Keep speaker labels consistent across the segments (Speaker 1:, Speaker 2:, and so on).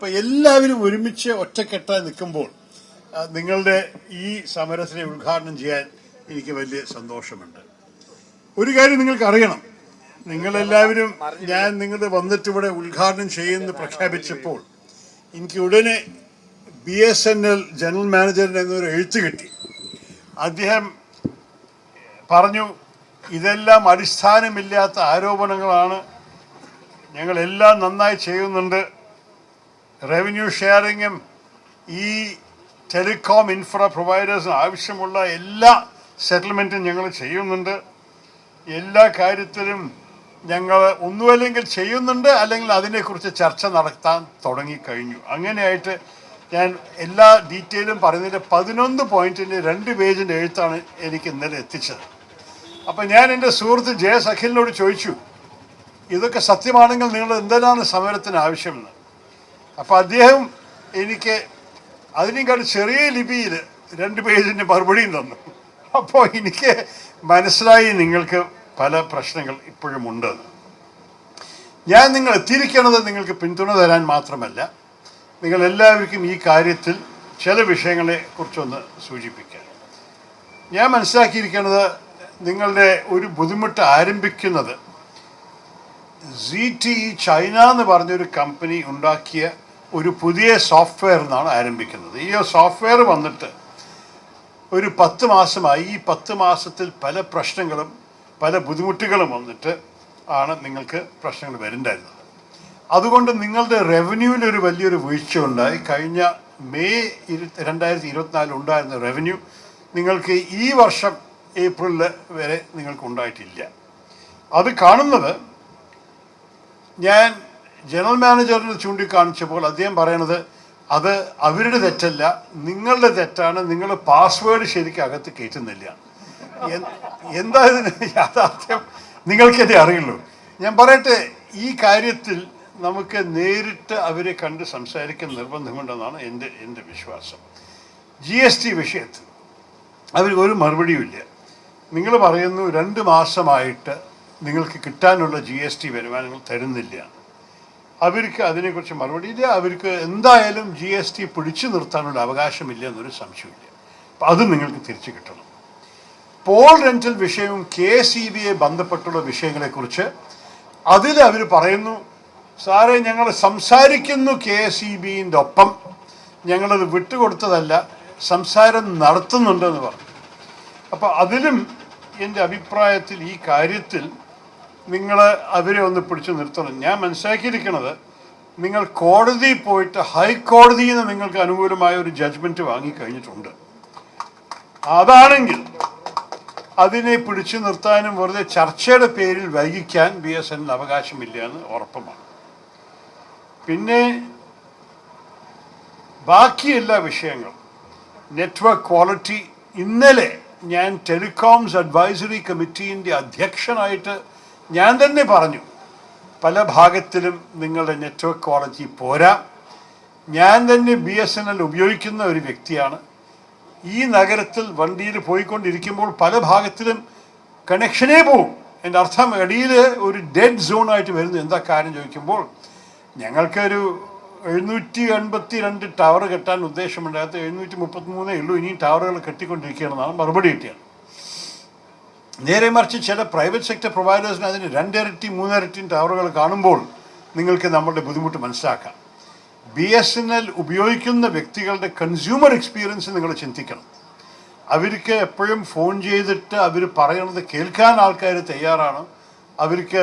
Speaker 1: അപ്പൊ എല്ലാവരും ഒരുമിച്ച് ഒറ്റക്കെട്ടായി നിൽക്കുമ്പോൾ നിങ്ങളുടെ ഈ സമരത്തിനെ ഉദ്ഘാടനം ചെയ്യാൻ എനിക്ക് വലിയ സന്തോഷമുണ്ട്. ഒരു കാര്യം നിങ്ങൾക്ക് അറിയണം. നിങ്ങളെല്ലാവരും ഞാൻ നിങ്ങൾ വന്നിട്ട് ഇവിടെ ഉദ്ഘാടനം ചെയ്യുമെന്ന് പ്രഖ്യാപിച്ചപ്പോൾ എനിക്ക് ഉടനെ B S N L general മാനേജറിന്റെ ഒരു എഴുത്ത് കിട്ടി. അദ്ദേഹം പറഞ്ഞു ഇതെല്ലാം അടിസ്ഥാനമില്ലാത്ത ആരോപണങ്ങളാണ്. ഞങ്ങളെല്ലാം നന്നായി ചെയ്യുന്നുണ്ട്. റവന്യൂ ഷെയറിങ്ങും ഈ ടെലികോം ഇൻഫ്ര പ്രൊവൈഡേഴ്സിന് ആവശ്യമുള്ള എല്ലാ സെറ്റിൽമെന്റും ഞങ്ങൾ ചെയ്യുന്നുണ്ട്. എല്ലാ കാര്യത്തിലും ഞങ്ങൾ ഒന്നുമല്ലെങ്കിൽ ചെയ്യുന്നുണ്ട്. അല്ലെങ്കിൽ അതിനെക്കുറിച്ച് ചർച്ച നടത്താൻ തുടങ്ങിക്കഴിഞ്ഞു. അങ്ങനെയായിട്ട് ഞാൻ എല്ലാ ഡീറ്റെയിലും പറയുന്നതിന്റെ പതിനൊന്ന് പോയിന്റിന്റെ രണ്ട് പേജിന്റെ എഴുത്താണ് എനിക്ക് ഇന്നലെ എത്തിച്ചത്. അപ്പം ഞാൻ എന്റെ സുഹൃത്ത് ജയ സഖിലിനോട് ചോദിച്ചു ഇതൊക്കെ സത്യമാണെങ്കിൽ നിങ്ങൾ എന്തിനാണ് സമരത്തിന് ആവശ്യമെന്ന്? അപ്പോൾ അദ്ദേഹം എനിക്ക് അതിനേക്കാൾ ചെറിയ ലിപിയിൽ രണ്ട് പേജിന്റെ മറുപടിയും തന്നു. അപ്പോൾ എനിക്ക് മനസ്സിലായി നിങ്ങൾക്ക് പല പ്രശ്നങ്ങൾ ഇപ്പോഴും ഉണ്ട്. ഞാൻ നിങ്ങൾ എത്തിയിരിക്കുന്നത് നിങ്ങൾക്ക് പിന്തുണ തരാൻ മാത്രമല്ല നിങ്ങൾ എല്ലാവർക്കും ഈ കാര്യത്തിൽ ചില വിഷയങ്ങളെ കുറിച്ചൊന്ന് സൂചിപ്പിക്കാൻ ഞാൻ മനസ്സിലാക്കിയിരിക്കുന്നത് നിങ്ങളുടെ ഒരു ബുദ്ധിമുട്ട് ആരംഭിക്കുന്നത് സി ടി ചൈന എന്ന് പറഞ്ഞൊരു കമ്പനി ഉണ്ടാക്കിയ ഒരു പുതിയ സോഫ്റ്റ്വെയർ എന്നാണ് ആരംഭിക്കുന്നത്. ഈ സോഫ്റ്റ്വെയർ വന്നിട്ട് ഒരു പത്ത് മാസമായി ഈ പത്ത് മാസത്തിൽ പല പ്രശ്നങ്ങളും പല ബുദ്ധിമുട്ടുകളും വന്നിട്ട് ആണ് നിങ്ങൾക്ക് പ്രശ്നങ്ങൾ വരുന്നുണ്ടായിരുന്നത് അതുകൊണ്ട് നിങ്ങളുടെ റവന്യൂവിൽ ഒരു വലിയൊരു വീഴ്ച ഉണ്ടായി കഴിഞ്ഞ മെയ് ഇരു രണ്ടായിരത്തി ഇരുപത്തിനാലിൽ ഉണ്ടായിരുന്ന റവന്യൂ നിങ്ങൾക്ക് ഈ വർഷം ഏപ്രിലിൽ വരെ നിങ്ങൾക്ക് ഉണ്ടായിട്ടില്ല. അത് കാണുന്നത് ഞാൻ ജനറൽ മാനേജറിന് ചൂണ്ടിക്കാണിച്ചപ്പോൾ അദ്ദേഹം പറയണത് അത് അവരുടെ തെറ്റല്ല നിങ്ങളുടെ തെറ്റാണ് നിങ്ങൾ പാസ്വേഡ് ശരിക്കും അകത്ത് കയറ്റുന്നില്ല. എന്താ ഇതിന് യാഥാർത്ഥ്യം? നിങ്ങൾക്കതേ അറിയുള്ളൂ. ഞാൻ പറയട്ടെ ഈ കാര്യത്തിൽ നമുക്ക് നേരിട്ട് അവരെ കണ്ട് സംസാരിക്കാൻ നിർബന്ധമുണ്ടെന്നാണ് എന്റെ എന്റെ വിശ്വാസം. ജി എസ് ടി വിഷയത്തിൽ അവർക്ക് ഒരു മറുപടിയുമില്ല നിങ്ങൾ പറയുന്നു രണ്ട് മാസമായിട്ട് നിങ്ങൾക്ക് കിട്ടാനുള്ള ജി എസ് ടി വരുമാനങ്ങൾ തരുന്നില്ല. അവർക്ക് അതിനെക്കുറിച്ച് മറുപടി ഇല്ല. അവർക്ക് എന്തായാലും ജി എസ് ടി പിടിച്ചു നിർത്താനുള്ള അവകാശമില്ല എന്നൊരു സംശയമില്ല അപ്പം അത് നിങ്ങൾക്ക് തിരിച്ചു കിട്ടണം. പോൾ റെന്റൽ വിഷയവും കെ സി ബിയെ ബന്ധപ്പെട്ടുള്ള വിഷയങ്ങളെക്കുറിച്ച് അതിൽ അവർ പറയുന്നു സാറേ ഞങ്ങൾ സംസാരിക്കുന്നു കെ ഇ ബിന്റെ ഒപ്പം. ഞങ്ങളത് വിട്ടുകൊടുത്തതല്ല സംസാരം നടത്തുന്നുണ്ടെന്ന് പറഞ്ഞു. അപ്പോൾ അതിലും എന്റെ അഭിപ്രായത്തിൽ ഈ കാര്യത്തിൽ നിങ്ങൾ അവരെ ഒന്ന് പിടിച്ചു നിർത്തണം. ഞാൻ മനസ്സിലാക്കിയിരിക്കുന്നത് നിങ്ങൾ കോടതി പോയിട്ട് ഹൈക്കോടതിയിൽ നിന്ന് നിങ്ങൾക്ക് അനുകൂലമായ ഒരു ജഡ്ജ്മെന്റ് വാങ്ങിക്കഴിഞ്ഞിട്ടുണ്ട് അതാണെങ്കിൽ അതിനെ പിടിച്ചു നിർത്താനും വെറുതെ ചർച്ചയുടെ പേരിൽ വൈകിക്കാൻ ബി എസ് എന്നിന് അവകാശമില്ല എന്ന് ഉറപ്പമാണ് പിന്നെ ബാക്കി എല്ലാ വിഷയങ്ങളും നെറ്റ്വർക്ക് ക്വാളിറ്റി ഇന്നലെ ഞാൻ ടെലികോംസ് അഡ്വൈസറി കമ്മിറ്റീന്റെ അധ്യക്ഷനായിട്ട് ഞാൻ തന്നെ പറഞ്ഞു പല ഭാഗത്തിലും നിങ്ങളുടെ നെറ്റ്വർക്ക് ക്വാളിറ്റി പോരാ. ഞാൻ തന്നെ ബി എസ് എൻ എൽ ഉപയോഗിക്കുന്ന ഒരു വ്യക്തിയാണ്. ഈ നഗരത്തിൽ വണ്ടിയിൽ പോയിക്കൊണ്ടിരിക്കുമ്പോൾ പല ഭാഗത്തിലും കണക്ഷനേ പോവും. എന്റെ അർത്ഥം ഇടയിൽ ഒരു ഡെഡ് സോണായിട്ട് വരുന്നു. എന്താ കാര്യം ചോദിക്കുമ്പോൾ ഞങ്ങൾക്കൊരു എഴുന്നൂറ്റി എൺപത്തി രണ്ട് ടവർ കെട്ടാൻ ഉദ്ദേശമുണ്ടായത് എഴുന്നൂറ്റി മുപ്പത്തി മൂന്നേ ഉള്ളൂ. ഇനിയും ടവറുകൾ കെട്ടിക്കൊണ്ടിരിക്കുകയാണെന്നാണ് മറുപടി കിട്ടിയത്. നേരെ മറിച്ച് ചില പ്രൈവറ്റ് സെക്ടർ പ്രൊവൈഡേഴ്സിന് അതിന് രണ്ടിരട്ടി മൂന്നിരട്ടി ടവറുകൾ കാണുമ്പോൾ നിങ്ങൾക്ക് നമ്മളുടെ ബുദ്ധിമുട്ട് മനസ്സിലാക്കാം. ബി എസ് എൻ എൽ ഉപയോഗിക്കുന്ന വ്യക്തികളുടെ കൺസ്യൂമർ എക്സ്പീരിയൻസ് നിങ്ങൾ ചിന്തിക്കണം. അവർക്ക് എപ്പോഴും ഫോൺ ചെയ്തിട്ട് അവർ പറയുന്നത് കേൾക്കാൻ ആൾക്കാർ തയ്യാറാണ്. അവർക്ക്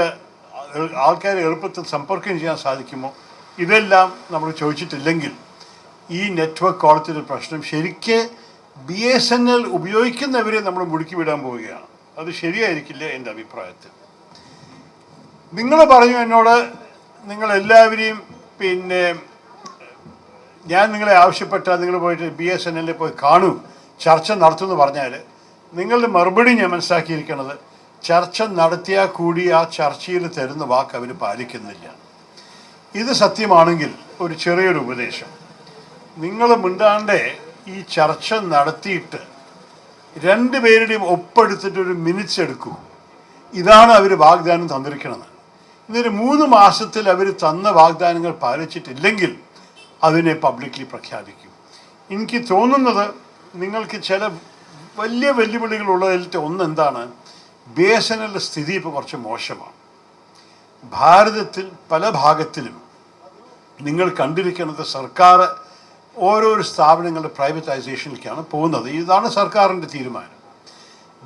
Speaker 1: ആൾക്കാർ എളുപ്പത്തിൽ സമ്പർക്കം ചെയ്യാൻ സാധിക്കുമോ? ഇതെല്ലാം നമ്മൾ ചോദിച്ചിട്ടില്ലെങ്കിൽ ഈ നെറ്റ്വർക്ക് ക്വാളിറ്റിയുടെ പ്രശ്നം ശരിക്ക് ബി എസ് എൻ എൽ ഉപയോഗിക്കുന്നവരെ നമ്മൾ മുടുക്കി വിടാൻ പോവുകയാണ്. അത് ശരിയായിരിക്കില്ല എന്റെ അഭിപ്രായത്തിൽ. നിങ്ങൾ പറഞ്ഞു എന്നോട് നിങ്ങൾ എല്ലാവരെയും പിന്നെ ഞാൻ നിങ്ങളെ ആവശ്യപ്പെട്ടാൽ നിങ്ങൾ പോയിട്ട് ബി എസ് എൻ എല്ലിൽ പോയി കാണൂ ചർച്ച നടത്തുമെന്ന് പറഞ്ഞാൽ നിങ്ങളുടെ മറുപടി ഞാൻ മനസ്സിലാക്കിയിരിക്കുന്നത് ചർച്ച നടത്തിയാൽ കൂടി ആ ചർച്ചയിൽ തരുന്ന വാക്ക് അവർ പാലിക്കുന്നില്ല. ഇത് സത്യമാണെങ്കിൽ ഒരു ചെറിയൊരു ഉപദേശം. നിങ്ങൾ മിണ്ടാണ്ടേ ഈ ചർച്ച നടത്തിയിട്ട് രണ്ടുപേരുടെയും ഒപ്പെടുത്തിട്ട് ഒരു മിനിറ്റ്സ് എടുക്കൂ. ഇതാണ് അവർ വാഗ്ദാനം തന്നിരിക്കുന്നത് ഇന്നൊരു മൂന്ന് മാസത്തിൽ അവർ തന്ന വാഗ്ദാനങ്ങൾ പാലിച്ചിട്ടില്ലെങ്കിൽ അതിനെ പബ്ലിക്കലി പ്രഖ്യാപിക്കും. എനിക്ക് തോന്നുന്നത് നിങ്ങൾക്ക് ചില വലിയ വെല്ലുവിളികൾ ഉള്ളതിലത്തെ ഒന്ന് എന്താണ് ബി എസ് എൻ എല്ലിന്റെ സ്ഥിതി ഇപ്പോൾ കുറച്ച് മോശമാണ്. ഭാരതത്തിൽ പല ഭാഗത്തിലും നിങ്ങൾ കണ്ടിരിക്കുന്നത് സർക്കാർ ഓരോരോ സ്ഥാപനങ്ങളുടെ പ്രൈവറ്റൈസേഷനിലേക്കാണ് പോകുന്നത്. ഇതാണ് സർക്കാരിന്റെ തീരുമാനം.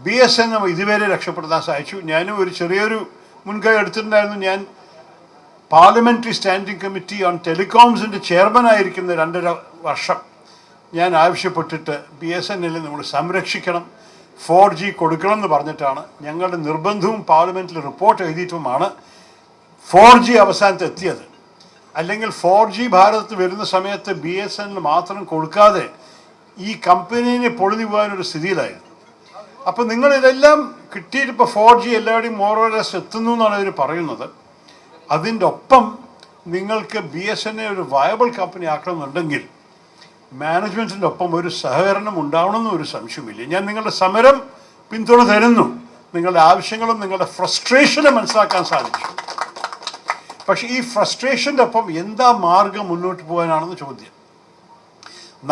Speaker 1: ബി എസ് എൻ ഇതുവരെ രക്ഷപ്പെടുത്താൻ സഹായിച്ചു. ഞാനും ഒരു ചെറിയൊരു മുൻകൈ എടുത്തിട്ടുണ്ടായിരുന്നു. ഞാൻ പാർലമെന്ററി സ്റ്റാൻഡിംഗ് കമ്മിറ്റി ഓൺ ടെലികോംസിന്റെ ചെയർമാനായിരിക്കുന്ന രണ്ടര വർഷം ഞാൻ ആവശ്യപ്പെട്ടിട്ട് ബി എസ് എൻ എല്ലിൽ നമ്മൾ സംരക്ഷിക്കണം ഫോർ ജി കൊടുക്കണം എന്ന് പറഞ്ഞിട്ടാണ് ഞങ്ങളുടെ നിർബന്ധവും പാർലമെന്റിൽ റിപ്പോർട്ട് എഴുതിയിട്ടുമാണ് ഫോർ ജി അവസാനത്ത് എത്തിയത് അല്ലെങ്കിൽ ഫോർ ജി ഭാരതത്തിൽ വരുന്ന സമയത്ത് ബി എസ് എൻ മാത്രം കൊടുക്കാതെ ഈ കമ്പനീനെ പൊളിഞ്ഞു പോകാനൊരു സ്ഥിതിയിലായിരുന്നു. അപ്പം നിങ്ങൾ ഇതെല്ലാം കിട്ടിയിട്ട് ഇപ്പോൾ ഫോർ ജി എല്ലാവരുടെയും മോറോലസ് എത്തുന്നു എന്നാണ് ഇവർ പറയുന്നത്. അതിന്റെ ഒപ്പം നിങ്ങൾക്ക് ബി എസ് എന്നെ ഒരു വയബിൾ കമ്പനി ആക്കണമെന്നുണ്ടെങ്കിൽ മാനേജ്മെന്റിന്റെ ഒപ്പം ഒരു സഹകരണം ഉണ്ടാവണമെന്ന് ഒരു സംശയമില്ല ഞാൻ നിങ്ങളുടെ സമരം പിന്തുണ തരുന്നു. നിങ്ങളുടെ ആവശ്യങ്ങളും നിങ്ങളുടെ ഫ്രസ്ട്രേഷനും മനസ്സിലാക്കാൻ സാധിച്ചു. പക്ഷെ ഈ ഫ്രസ്ട്രേഷന്റെ ഒപ്പം എന്താ മാർഗം മുന്നോട്ട് പോകാനാണെന്ന് ചോദ്യം.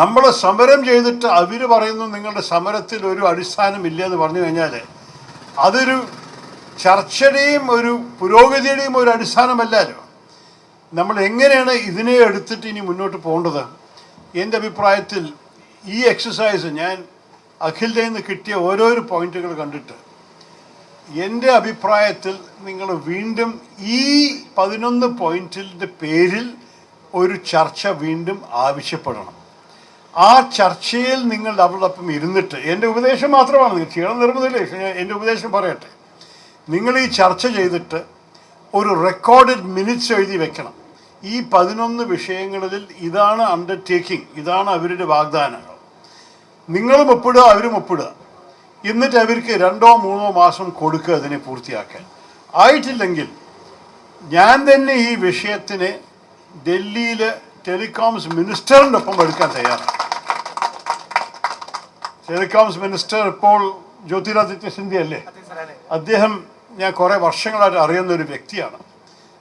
Speaker 1: നമ്മൾ സമരം ചെയ്തിട്ട് അവർ പറയുന്നു നിങ്ങളുടെ സമരത്തിൽ ഒരു അടിസ്ഥാനമില്ല എന്ന് പറഞ്ഞു കഴിഞ്ഞാൽ അതൊരു ചർച്ചയുടെയും ഒരു പുരോഗതിയുടെയും ഒരു അടിസ്ഥാനമല്ലല്ലോ. നമ്മൾ എങ്ങനെയാണ് ഇതിനെ എടുത്തിട്ട് ഇനി മുന്നോട്ട് പോകേണ്ടത്? എന്റെ അഭിപ്രായത്തിൽ ഈ എക്സസൈസ് ഞാൻ അഖിലിന്റെ നിന്ന് കിട്ടിയ ഓരോരോ പോയിന്റുകൾ കണ്ടിട്ട് എന്റെ അഭിപ്രായത്തിൽ നിങ്ങൾ വീണ്ടും ഈ പതിനൊന്ന് പോയിന്റിന്റെ പേരിൽ ഒരു ചർച്ച വീണ്ടും ആവശ്യപ്പെടണം. ആ ചർച്ചയിൽ നിങ്ങൾ അവരോടൊപ്പം ഇരുന്നിട്ട് എന്റെ ഉപദേശം മാത്രമാണ് നിങ്ങൾ ചെയ്യണം നിർബന്ധമില്ല. എന്റെ ഉപദേശം പറയട്ടെ. നിങ്ങൾ ഈ ചർച്ച ചെയ്തിട്ട് ഒരു റെക്കോർഡഡ് മിനിറ്റ്സ് എഴുതി വെക്കണം. ഈ പതിനൊന്ന് വിഷയങ്ങളിൽ ഇതാണ് അണ്ടർടേക്കിംഗ് ഇതാണ് അവരുടെ വാഗ്ദാനങ്ങൾ. നിങ്ങളും ഒപ്പിടുക അവരും ഒപ്പിടുക. എന്നിട്ട് അവർക്ക് രണ്ടോ മൂന്നോ മാസം കൊടുക്കുക അതിനെ പൂർത്തിയാക്കാൻ. ആയിട്ടില്ലെങ്കിൽ ഞാൻ തന്നെ ഈ വിഷയത്തിന് ഡൽഹിയിലെ ടെലികോംസ് മിനിസ്റ്ററിന്റെ ഒപ്പം എടുക്കാൻ തയ്യാറാണ്. ടെലികോംസ് മിനിസ്റ്റർ ഇപ്പോൾ ജ്യോതിരാദിത്യ സിന്ധ്യ അല്ലേ? അദ്ദേഹം ഞാൻ കുറേ വർഷങ്ങളായിട്ട് അറിയുന്ന ഒരു വ്യക്തിയാണ്.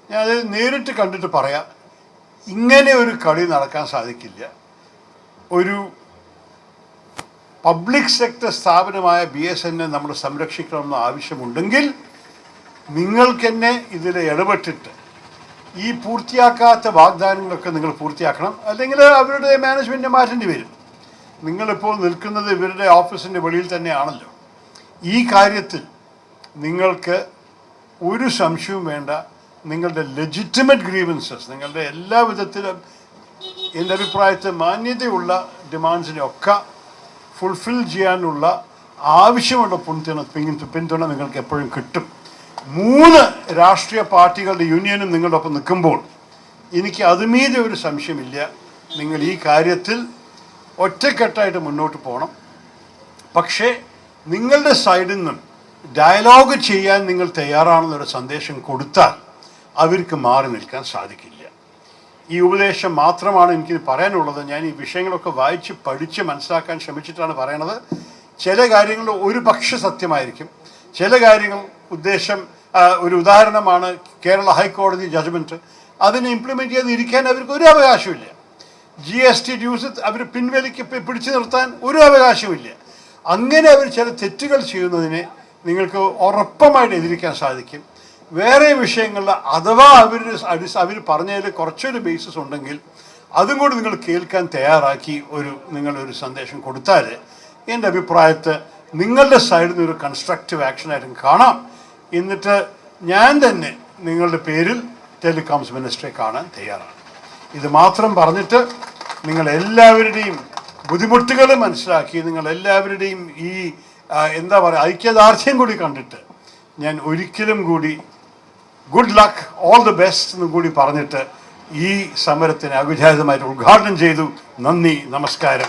Speaker 1: ഞാൻ അത് നേരിട്ട് കണ്ടിട്ട് പറയാം ഇങ്ങനെ ഒരു കളി നടക്കാൻ സാധിക്കില്ല. ഒരു പബ്ലിക് സെക്ടർ സ്ഥാപനമായ ബി എസ് എന്നെ നമ്മൾ സംരക്ഷിക്കണമെന്ന ആവശ്യമുണ്ടെങ്കിൽ നിങ്ങൾക്ക് തന്നെ ഇതിൽ ഇടപെട്ടിട്ട് ഈ പൂർത്തിയാക്കാത്ത വാഗ്ദാനങ്ങളൊക്കെ നിങ്ങൾ പൂർത്തിയാക്കണം. അല്ലെങ്കിൽ അവരുടെ മാനേജ്മെന്റ് മാറ്റേണ്ടി വരും. നിങ്ങളിപ്പോൾ നിൽക്കുന്നത് ഇവരുടെ ഓഫീസിന്റെ വെളിയിൽ തന്നെയാണല്ലോ. ഈ കാര്യത്തിൽ നിങ്ങൾക്ക് ഒരു സംശയവും വേണ്ട. നിങ്ങളുടെ ലെജിറ്റിമറ്റ് ഗ്രീവൻസസ് നിങ്ങളുടെ എല്ലാ വിധത്തിലും എന്റെ അഭിപ്രായത്തിൽ മാന്യതയുള്ള ഡിമാൻഡ്സിനെ ഒക്കെ ഫുൾഫിൽ ചെയ്യാനുള്ള ആവശ്യമുള്ള പിന്തുണ പിന്തു- പിന്തുണ നിങ്ങൾക്ക് എപ്പോഴും കിട്ടും. മൂന്ന് രാഷ്ട്രീയ പാർട്ടികളുടെ യൂണിയനും നിങ്ങളുടെ ഒപ്പം നിൽക്കുമ്പോൾ എനിക്ക് അതുമീതെ ഒരു സംശയമില്ല. നിങ്ങൾ ഈ കാര്യത്തിൽ ഒറ്റക്കെട്ടായിട്ട് മുന്നോട്ട് പോകണം. പക്ഷേ നിങ്ങളുടെ സൈഡിൽ നിന്നും ഡയലോഗ് ചെയ്യാൻ നിങ്ങൾ തയ്യാറാണെന്നൊരു സന്ദേശം കൊടുത്താൽ അവർക്ക് മാറി നിൽക്കാൻ സാധിക്കില്ല. ഈ ഉപദേശം മാത്രമാണ് എനിക്ക് പറയാനുള്ളത്. ഞാൻ ഈ വിഷയങ്ങളൊക്കെ വായിച്ച് പഠിച്ച് മനസ്സിലാക്കാൻ ശ്രമിച്ചിട്ടാണ് പറയണത്. ചില കാര്യങ്ങൾ ഒരു പക്ഷ സത്യമായിരിക്കും. ചില കാര്യങ്ങൾ ഉദ്ദേശം ഒരു ഉദാഹരണമാണ് കേരള ഹൈക്കോടതി ജഡ്ജ്മെന്റ് അതിനെ ഇംപ്ലിമെന്റ് ചെയ്തിരിക്കാൻ അവർക്ക് ഒരു അവകാശമില്ല ജി എസ് ടി ഡ്യൂസ് അവർ പിൻവലിക്ക് പിടിച്ചു നിർത്താൻ ഒരു അവകാശമില്ല അങ്ങനെ അവർ ചില തെറ്റുകൾ ചെയ്യുന്നതിനെ നിങ്ങൾക്ക് ഉറപ്പമായിട്ട് എതിരിക്കാൻ സാധിക്കും. വേറെ വിഷയങ്ങളിൽ അഥവാ അവർ അവർ പറഞ്ഞതിൽ കുറച്ചൊരു ബേസിസ് ഉണ്ടെങ്കിൽ അതും കൂടി നിങ്ങൾ കേൾക്കാൻ തയ്യാറാക്കി ഒരു നിങ്ങളൊരു സന്ദേശം കൊടുത്താൽ എന്റെ അഭിപ്രായത്തിൽ നിങ്ങളുടെ സൈഡിൽ നിന്ന് ഒരു കൺസ്ട്രക്റ്റീവ് ആക്ഷനായിട്ടും കാണാം. എന്നിട്ട് ഞാൻ തന്നെ നിങ്ങളുടെ പേരിൽ ടെലികോംസ് മിനിസ്റ്ററെ കാണാൻ തയ്യാറാണ്. ഇത് മാത്രം പറഞ്ഞിട്ട് നിങ്ങൾ എല്ലാവരുടെയും ബുദ്ധിമുട്ടുകൾ മനസ്സിലാക്കി നിങ്ങൾ എല്ലാവരുടെയും ഈ എന്താ പറയുക ഐക്യദാർഢ്യം കൂടി കണ്ടിട്ട് ഞാൻ ഒരിക്കലും കൂടി good luck all the best എന്നും കൂടി പറഞ്ഞിട്ട് ഈ സമരത്തിന് അവിചാരിതമായിട്ട് ഉദ്ഘാടനം ചെയ്തു. നന്ദി നമസ്കാരം.